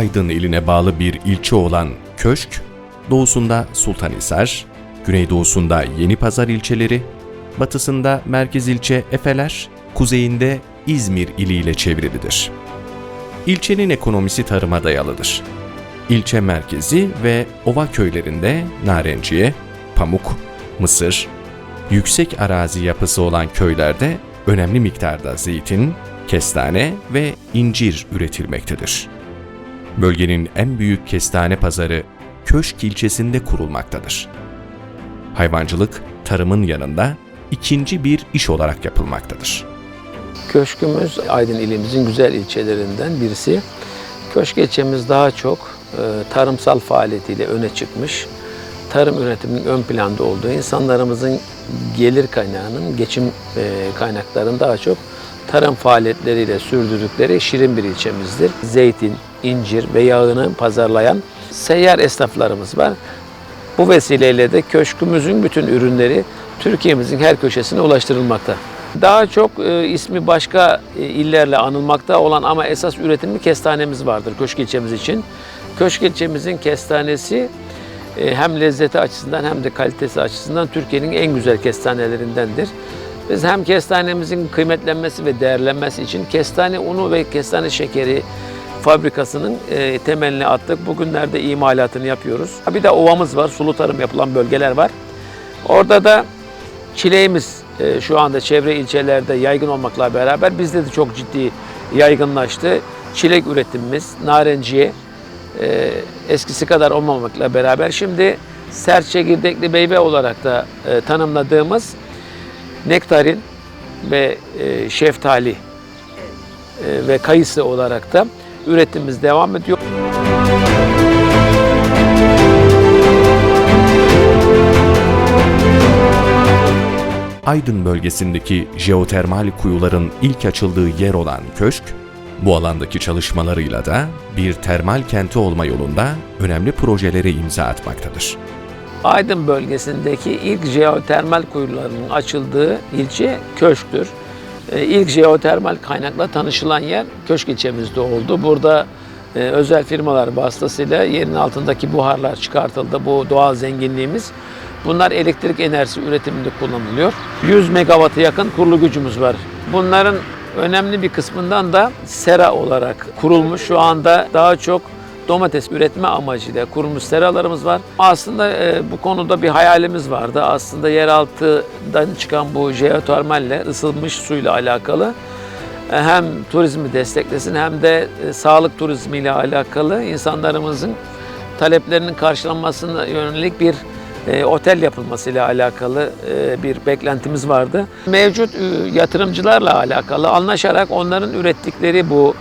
Aydın iline bağlı bir ilçe olan Köşk, doğusunda Sultanhisar, güneydoğusunda Yenipazar ilçeleri, batısında merkez ilçe Efeler, kuzeyinde İzmir iliyle çevrilidir. İlçenin ekonomisi tarıma dayalıdır. İlçe merkezi ve ova köylerinde narenciye, pamuk, mısır, yüksek arazi yapısı olan köylerde önemli miktarda zeytin, kestane ve incir üretilmektedir. Bölgenin en büyük kestane pazarı Köşk ilçesinde kurulmaktadır. Hayvancılık, tarımın yanında ikinci bir iş olarak yapılmaktadır. Köşkümüz Aydın ilimizin güzel ilçelerinden birisi. Köşk ilçemiz daha çok e, tarımsal faaliyetiyle öne çıkmış. Tarım üretiminin ön planda olduğu, insanlarımızın gelir kaynağının, geçim e, kaynaklarının daha çok tarım faaliyetleriyle sürdürdükleri şirin bir ilçemizdir. Zeytin, incir ve yağını pazarlayan seyyar esnaflarımız var. Bu vesileyle de köşkümüzün bütün ürünleri Türkiye'mizin her köşesine ulaştırılmakta. Daha çok e, ismi başka e, illerle anılmakta olan ama esas üretimli kestanemiz vardır Köşk ilçemiz için. Köşk ilçemizin kestanesi e, hem lezzeti açısından hem de kalitesi açısından Türkiye'nin en güzel kestanelerindendir. Biz hem kestanemizin kıymetlenmesi ve değerlenmesi için kestane unu ve kestane şekeri fabrikasının e, temelini attık. Bugünlerde imalatını yapıyoruz. Bir de ovamız var, sulu tarım yapılan bölgeler var. Orada da çileğimiz e, şu anda çevre ilçelerde yaygın olmakla beraber bizde de çok ciddi yaygınlaştı. Çilek üretimimiz, narenciye e, eskisi kadar olmamakla beraber şimdi sert çekirdekli meyve olarak da tanımladığımız nektarin ve e, şeftali e, ve kayısı olarak da üretimimiz devam ediyor. Aydın bölgesindeki jeotermal kuyuların ilk açıldığı yer olan Köşk, bu alandaki çalışmalarıyla da bir termal kenti olma yolunda önemli projelere imza atmaktadır. Aydın bölgesindeki ilk jeotermal kuyularının açıldığı ilçe Köşk'tür. Ee, İlk jeotermal kaynakla tanışılan yer Köşk ilçemizde oldu. Burada e, özel firmalar vasıtasıyla yerin altındaki buharlar çıkartıldı. Bu doğal zenginliğimiz. Bunlar elektrik enerjisi üretiminde kullanılıyor. 100 megawatt'a yakın kurulu gücümüz var. Bunların önemli bir kısmından da sera olarak kurulmuş. Şu anda daha çok domates üretme amacıyla kurulmuş seralarımız var. Aslında e, bu konuda bir hayalimiz vardı. Aslında yeraltıdan çıkan bu jeotermalle ısınmış suyla alakalı e, hem turizmi desteklesin hem de e, sağlık turizmiyle alakalı insanlarımızın taleplerinin karşılanmasına yönelik bir e, otel yapılmasıyla alakalı e, bir beklentimiz vardı. Mevcut e, yatırımcılarla alakalı anlaşarak onların ürettikleri bu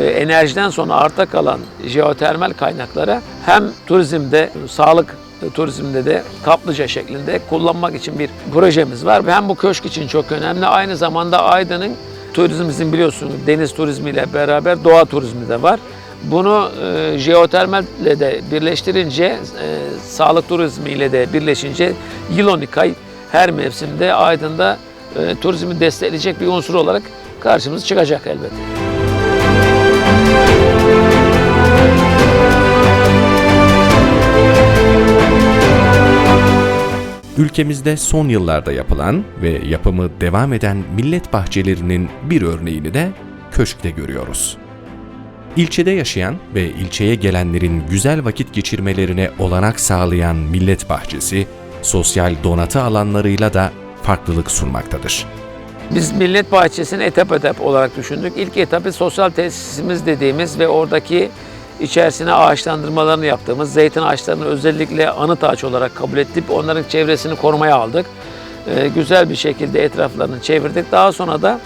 enerjiden sonra arta kalan jeotermal kaynaklara hem turizmde, sağlık turizmde de kaplıca şeklinde kullanmak için bir projemiz var. Hem bu köşk için çok önemli. Aynı zamanda Aydın'ın turizmimizin biliyorsunuz deniz turizmiyle beraber doğa turizmi de var. Bunu e, jeotermalle de birleştirince, e, sağlık turizmiyle de birleşince yıl 12 ay her mevsimde Aydın'da e, turizmi destekleyecek bir unsur olarak karşımıza çıkacak elbette. Ülkemizde son yıllarda yapılan ve yapımı devam eden millet bahçelerinin bir örneğini de Köşk'te görüyoruz. İlçede yaşayan ve ilçeye gelenlerin güzel vakit geçirmelerine olanak sağlayan millet bahçesi, sosyal donatı alanlarıyla da farklılık sunmaktadır. Biz Millet Bahçesi'ni etap etap olarak düşündük. İlk etapı sosyal tesisimiz dediğimiz ve oradaki içerisine ağaçlandırmalarını yaptığımız zeytin ağaçlarını özellikle anıt ağaç olarak kabul edip onların çevresini korumaya aldık. Ee, güzel bir şekilde etraflarını çevirdik. Daha sonra da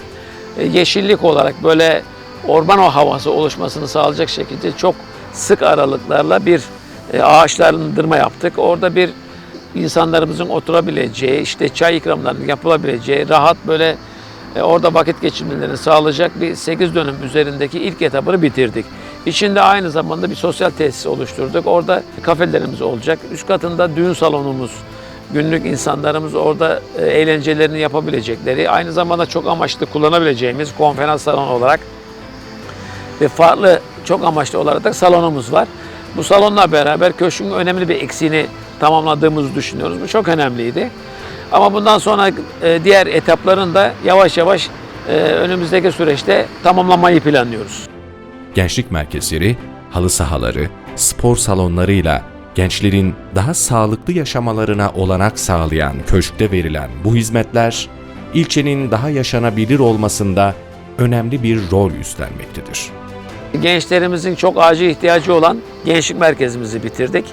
e, yeşillik olarak böyle orman o havası oluşmasını sağlayacak şekilde çok sık aralıklarla bir e, ağaçlandırma yaptık. Orada bir insanlarımızın oturabileceği, işte çay ikramlarının yapılabileceği, rahat böyle e, orada vakit geçirmelerini sağlayacak bir 8 dönüm üzerindeki ilk etabını bitirdik. İçinde aynı zamanda bir sosyal tesis oluşturduk. Orada kafelerimiz olacak. Üst katında düğün salonumuz, günlük insanlarımız orada e, eğlencelerini yapabilecekleri, aynı zamanda çok amaçlı kullanabileceğimiz konferans salonu olarak ve farklı çok amaçlı olarak da salonumuz var. Bu salonla beraber köşkün önemli bir eksiğini tamamladığımızı düşünüyoruz. Bu çok önemliydi. Ama bundan sonra e, diğer etapların da yavaş yavaş e, önümüzdeki süreçte tamamlamayı planlıyoruz. Gençlik merkezleri, halı sahaları, spor salonlarıyla gençlerin daha sağlıklı yaşamalarına olanak sağlayan köşkte verilen bu hizmetler, ilçenin daha yaşanabilir olmasında önemli bir rol üstlenmektedir. Gençlerimizin çok acil ihtiyacı olan gençlik merkezimizi bitirdik.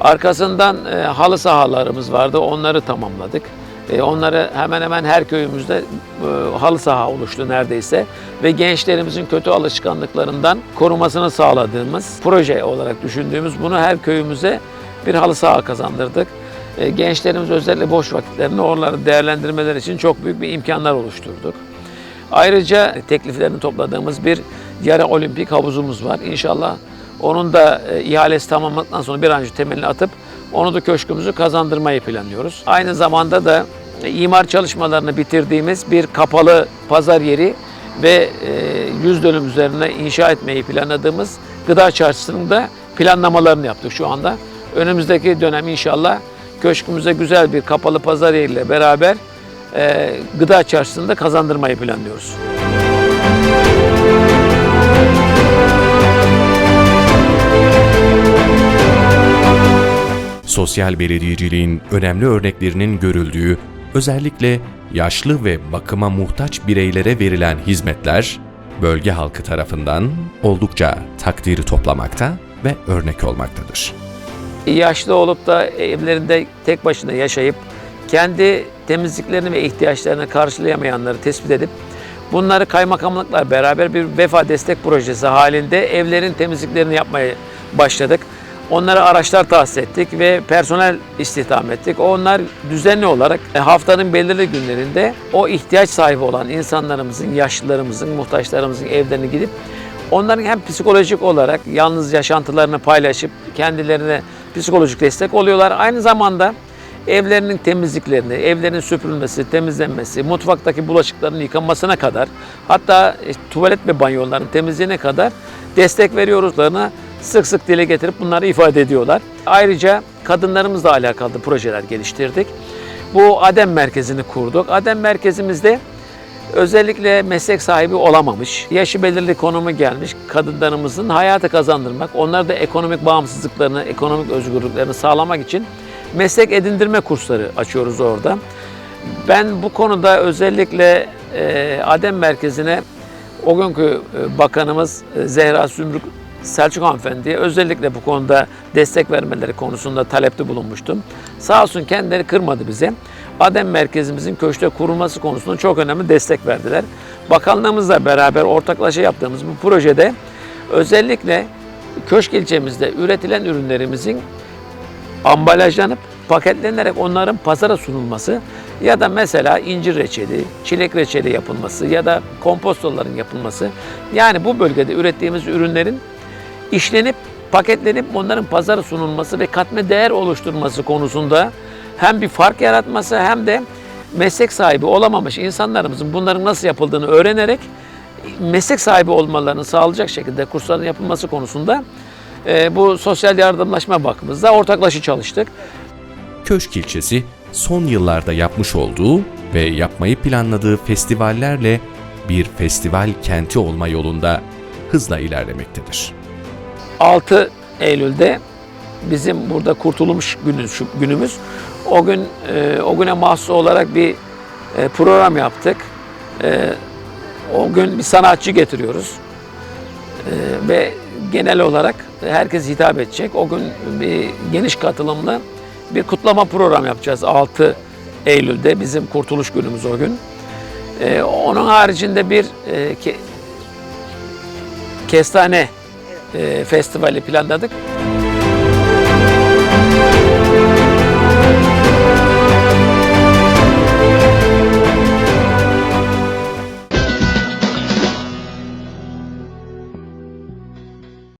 Arkasından e, halı sahalarımız vardı, onları tamamladık. E, onları hemen hemen her köyümüzde e, halı saha oluştu neredeyse. Ve gençlerimizin kötü alışkanlıklarından korumasını sağladığımız, proje olarak düşündüğümüz bunu her köyümüze bir halı saha kazandırdık. E, gençlerimiz özellikle boş vakitlerini oraları değerlendirmeleri için çok büyük bir imkanlar oluşturduk. Ayrıca tekliflerini topladığımız bir yarı olimpik havuzumuz var. İnşallah onun da e, ihalesi tamamladıktan sonra bir an önce temelini atıp onu da köşkümüzü kazandırmayı planlıyoruz. Aynı zamanda da imar çalışmalarını bitirdiğimiz bir kapalı pazar yeri ve e, 100 dönüm üzerine inşa etmeyi planladığımız gıda çarşısının da planlamalarını yaptık şu anda. Önümüzdeki dönem inşallah köşkümüze güzel bir kapalı pazar yeriyle beraber e, gıda çarşısını da kazandırmayı planlıyoruz. Sosyal belediyeciliğin önemli örneklerinin görüldüğü, özellikle yaşlı ve bakıma muhtaç bireylere verilen hizmetler, bölge halkı tarafından oldukça takdiri toplamakta ve örnek olmaktadır. yaşlı olup da evlerinde tek başına yaşayıp kendi temizliklerini ve ihtiyaçlarını karşılayamayanları tespit edip bunları kaymakamlıkla beraber bir vefa destek projesi halinde evlerin temizliklerini yapmaya başladık. Onlara araçlar tahsis ettik ve personel istihdam ettik. Onlar düzenli olarak e, haftanın belirli günlerinde o ihtiyaç sahibi olan insanlarımızın, yaşlılarımızın, muhtaçlarımızın evlerine gidip Onların hem psikolojik olarak yalnız yaşantılarını paylaşıp kendilerine psikolojik destek oluyorlar. Aynı zamanda evlerinin temizliklerini, evlerin süpürülmesi, temizlenmesi, mutfaktaki bulaşıkların yıkanmasına kadar hatta e, tuvalet ve banyoların temizliğine kadar destek veriyoruzlarına sık sık dile getirip bunları ifade ediyorlar. Ayrıca kadınlarımızla alakalı projeler geliştirdik. Bu ADEM merkezini kurduk. ADEM merkezimizde özellikle meslek sahibi olamamış, yaşı belirli konumu gelmiş kadınlarımızın hayata kazandırmak, onlara da ekonomik bağımsızlıklarını, ekonomik özgürlüklerini sağlamak için meslek edindirme kursları açıyoruz orada. Ben bu konuda özellikle e, ADEM merkezine o günkü e, bakanımız e, Zehra Sümrük Selçuk Hanımefendi'ye özellikle bu konuda destek vermeleri konusunda talepte bulunmuştum. Sağ olsun kendileri kırmadı bize. Adem merkezimizin köşkte kurulması konusunda çok önemli destek verdiler. Bakanlığımızla beraber ortaklaşa yaptığımız bu projede özellikle köşk ilçemizde üretilen ürünlerimizin ambalajlanıp paketlenerek onların pazara sunulması ya da mesela incir reçeli, çilek reçeli yapılması ya da kompostoların yapılması. Yani bu bölgede ürettiğimiz ürünlerin işlenip paketlenip onların pazara sunulması ve katma değer oluşturması konusunda hem bir fark yaratması hem de meslek sahibi olamamış insanlarımızın bunların nasıl yapıldığını öğrenerek meslek sahibi olmalarını sağlayacak şekilde kursların yapılması konusunda e, bu sosyal yardımlaşma bakımızda ortaklaşa çalıştık. Köşk ilçesi son yıllarda yapmış olduğu ve yapmayı planladığı festivallerle bir festival kenti olma yolunda hızla ilerlemektedir. 6 Eylül'de bizim burada kurtulmuş günümüz. O gün e, o güne mahsus olarak bir e, program yaptık. E, o gün bir sanatçı getiriyoruz. Ve genel olarak herkes hitap edecek. O gün bir geniş katılımlı bir kutlama program yapacağız 6 Eylül'de bizim kurtuluş günümüz o gün. Onun haricinde bir e, ke- kestane festivali planladık.